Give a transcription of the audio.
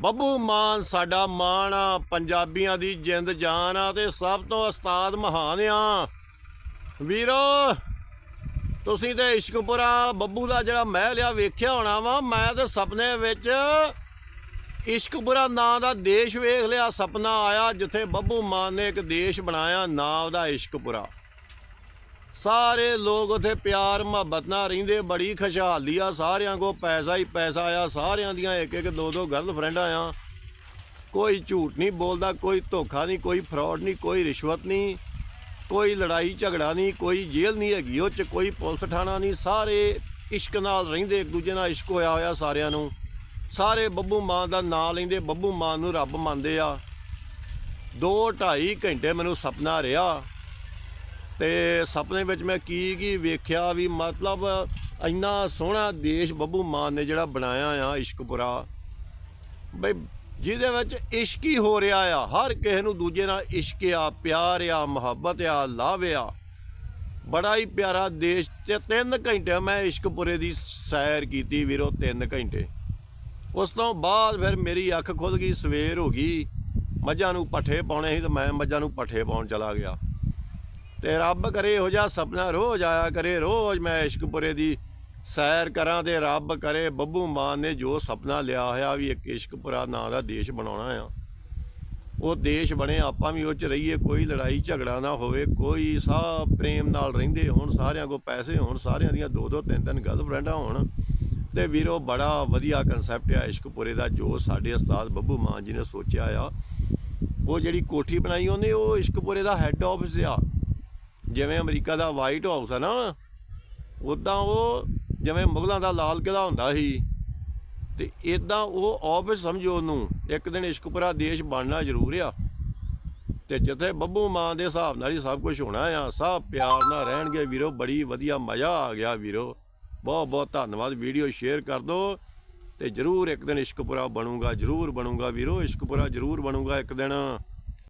ਬੱਬੂ ਮਾਨ ਸਾਡਾ ਮਾਣ ਆ, ਪੰਜਾਬੀਆਂ ਦੀ ਜਿੰਦ ਜਾਨ ਆ ਤੇ ਸਭ ਤੋਂ ਉਸਤਾਦ ਮਹਾਨ ਆ। ਵੀਰੋ, ਤੁਸੀਂ ਤੇ ਇਸ਼ਕਪੁਰਾ ਬੱਬੂ ਦਾ ਜਿਹੜਾ ਮਹਿਲ ਆ ਵੇਖਿਆ ਹੋਣਾ ਵਾ, ਮੈਂ ਤੇ ਸੁਪਨੇ ਵਿੱਚ ਇਸ਼ਕਪੁਰਾ ਨਾਂ ਦਾ ਦੇਸ਼ ਵੇਖ ਲਿਆ, ਸੁਪਨਾ ਆਇਆ ਜਿੱਥੇ ਬੱਬੂ ਮਾਨ ਨੇ ਇੱਕ ਦੇਸ਼ ਬਣਾਇਆ, ਨਾਂ ਉਹਦਾ ਇਸ਼ਕਪੁਰਾ ਸਾਰੇ ਲੋਕ ਉਥੇ ਪਿਆਰ, ਮੁਹੱਬਤ ਨਾਲ ਰਹਿੰਦੇ, ਬੜੀ ਖੁਸ਼ਹਾਲੀ ਆ। ਸਾਰਿਆਂ ਕੋ ਪੈਸਾ ਹੀ ਪੈਸਾ ਆ। ਸਾਰਿਆਂ ਦੀਆਂ ਇੱਕ ਇੱਕ, ਦੋ ਦੋ ਗਰਲਫ੍ਰੈਂਡਾਂ ਆ। ਕੋਈ ਝੂਠ ਨਹੀਂ ਬੋਲਦਾ, ਕੋਈ ਧੋਖਾ ਨਹੀਂ, ਕੋਈ ਫਰਾਡ ਨਹੀਂ, ਕੋਈ ਰਿਸ਼ਵਤ ਨਹੀਂ, ਕੋਈ ਲੜਾਈ ਝਗੜਾ ਨਹੀਂ, ਕੋਈ ਜੇਲ੍ਹ ਨਹੀਂ ਹੈਗੀ ਉਹ ਚ, ਕੋਈ ਪੁਲਿਸ ਥਾਣਾ ਨਹੀਂ। ਸਾਰੇ ਇਸ਼ਕ ਨਾਲ ਰਹਿੰਦੇ, ਇੱਕ ਦੂਜੇ ਨਾਲ ਇਸ਼ਕ ਹੋਇਆ ਹੋਇਆ ਸਾਰਿਆਂ ਨੂੰ। ਸਾਰੇ ਬੱਬੂ ਮਾਨ ਦਾ ਨਾਂ ਲੈਂਦੇ, ਬੱਬੂ ਮਾਨ ਨੂੰ ਰੱਬ ਮੰਨਦੇ ਆ। 2 2.5 ਘੰਟੇ ਮੈਨੂੰ ਸੁਪਨਾ ਰਿਹਾ। ਤੇ ਸੁਪਨੇ ਵਿੱਚ ਮੈਂ ਕੀ ਕੀ ਵੇਖਿਆ ਵੀ ਮਤਲਬ ਇੰਨਾ ਸੋਹਣਾ ਦੇਸ਼ ਬੱਬੂ ਮਾਨ ਨੇ ਜਿਹੜਾ ਬਣਾਇਆ ਆ ਇਸ਼ਕਪੁਰਾ। ਬਈ ਜਿਹਦੇ ਵਿੱਚ ਇਸ਼ਕ ਹੀ ਹੋ ਰਿਹਾ ਆ, ਹਰ ਕਿਸੇ ਨੂੰ ਦੂਜੇ ਨਾਲ ਇਸ਼ਕ ਆ, ਪਿਆਰ ਆ, ਮੁਹੱਬਤ ਆ, ਲਵ ਆ। ਬੜਾ ਹੀ ਪਿਆਰਾ ਦੇਸ਼ ਤੇ 3 ਘੰਟੇ ਮੈਂ ਇਸ਼ਕਪੁਰੇ ਦੀ ਸੈਰ ਕੀਤੀ ਵੀਰੋ 3 ਘੰਟੇ। ਉਸ ਤੋਂ ਬਾਅਦ ਫਿਰ ਮੇਰੀ ਅੱਖ ਖੁੱਲ ਗਈ, ਸਵੇਰ ਹੋ ਗਈ। ਮੱਝਾਂ ਨੂੰ ਪੱਠੇ ਪਾਉਣੇ ਸੀ ਤੇ ਮੈਂ ਮੱਝਾਂ ਨੂੰ ਪੱਠੇ ਪਾਉਣ ਚਲਾ ਗਿਆ। ਤੇ ਰੱਬ ਕਰੇ ਇਹੋ ਜਿਹਾ ਸੁਪਨਾ ਰੋਜ਼ ਆਇਆ ਕਰੇ, ਰੋਜ਼ ਮੈਂ ਇਸ਼ਕਪੁਰੇ ਦੀ ਸੈਰ ਕਰਾਂ ਤੇ ਰੱਬ ਕਰੇ ਬੱਬੂ ਮਾਨ ਨੇ ਜੋ ਸੁਪਨਾ ਲਿਆ ਹੋਇਆ ਵੀ ਇੱਕ ਇਸ਼ਕਪੁਰਾ ਨਾਂ ਦਾ ਦੇਸ਼ ਬਣਾਉਣਾ ਆ। ਉਹ ਦੇਸ਼ ਬਣੇ, ਆਪਾਂ ਵੀ ਉਹ ਚ ਰਹੀਏ, ਕੋਈ ਲੜਾਈ ਝਗੜਾ ਨਾ ਹੋਵੇ, ਕੋਈ ਸਾਹ ਪ੍ਰੇਮ ਨਾਲ ਰਹਿੰਦੇ ਹੋਣ, ਸਾਰਿਆਂ ਕੋ ਪੈਸੇ ਹੋਣ, ਸਾਰਿਆਂ ਦੀਆਂ ਦੋ ਦੋ, ਤਿੰਨ ਤਿੰਨ ਗਰਲਫ੍ਰੈਂਡਾਂ ਹੋਣ। ਤੇ ਵੀਰੋ, ਬੜਾ ਵਧੀਆ ਕਨਸੈਪਟ ਆ ਇਸ਼ਕਪੁਰੇ ਦਾ, ਜੋ ਸਾਡੇ ਉਸਤਾਦ ਬੱਬੂ ਮਾਨ ਜੀ ਨੇ ਸੋਚਿਆ ਆ। ਉਹ ਜਿਹੜੀ ਕੋਠੀ ਬਣਾਈ ਉਹਨੇ, ਉਹ ਇਸ਼ਕਪੁਰੇ ਦਾ ਹੈੱਡ ਆਫਿਸ ਆ। ਜਿਵੇਂ ਅਮਰੀਕਾ ਦਾ ਵਾਈਟ ਹਾਊਸ ਹੈ ਨਾ ਉਦਾਂ ਉਹ ਜਿਵੇਂ ਮੁਗਲਾਂ ਦਾ ਲਾਲ ਕਿਲ੍ਹਾ ਹੁੰਦਾ ਸੀ, ਤੇ ਇਦਾਂ ਉਹ ਆਫਿਸ ਸਮਝੋ ਉਹਨੂੰ, ਇੱਕ ਦਿਨ ਇਸ਼ਕਪੁਰਾ ਦੇਸ਼ ਬਣਨਾ ਜ਼ਰੂਰ ਆ। ਤੇ ਜਿੱਥੇ ਬੱਬੂ ਮਾਂ ਦੇ ਹਿਸਾਬ ਨਾਲ ਹੀ ਸਭ ਕੁਝ ਹੋਣਾ ਆ, ਸਭ ਪਿਆਰ ਨਾਲ ਰਹਿਣਗੇ ਵੀਰੋ, ਬੜੀ ਵਧੀਆ ਮਜ਼ਾ ਆ ਗਿਆ ਵੀਰੋ। ਬਹੁਤ ਬਹੁਤ ਧੰਨਵਾਦ, ਵੀਡੀਓ ਸ਼ੇਅਰ ਕਰ ਦਿਓ ਤੇ ਜਰੂਰ ਇੱਕ ਦਿਨ ਇਸ਼ਕਪੁਰਾ ਬਣੂਗਾ, ਜਰੂਰ ਬਣੂਗਾ ਵੀਰੋ ਇਸ਼ਕਪੁਰਾ ਜਰੂਰ ਬਣੂਗਾ ਇੱਕ ਦਿਨ।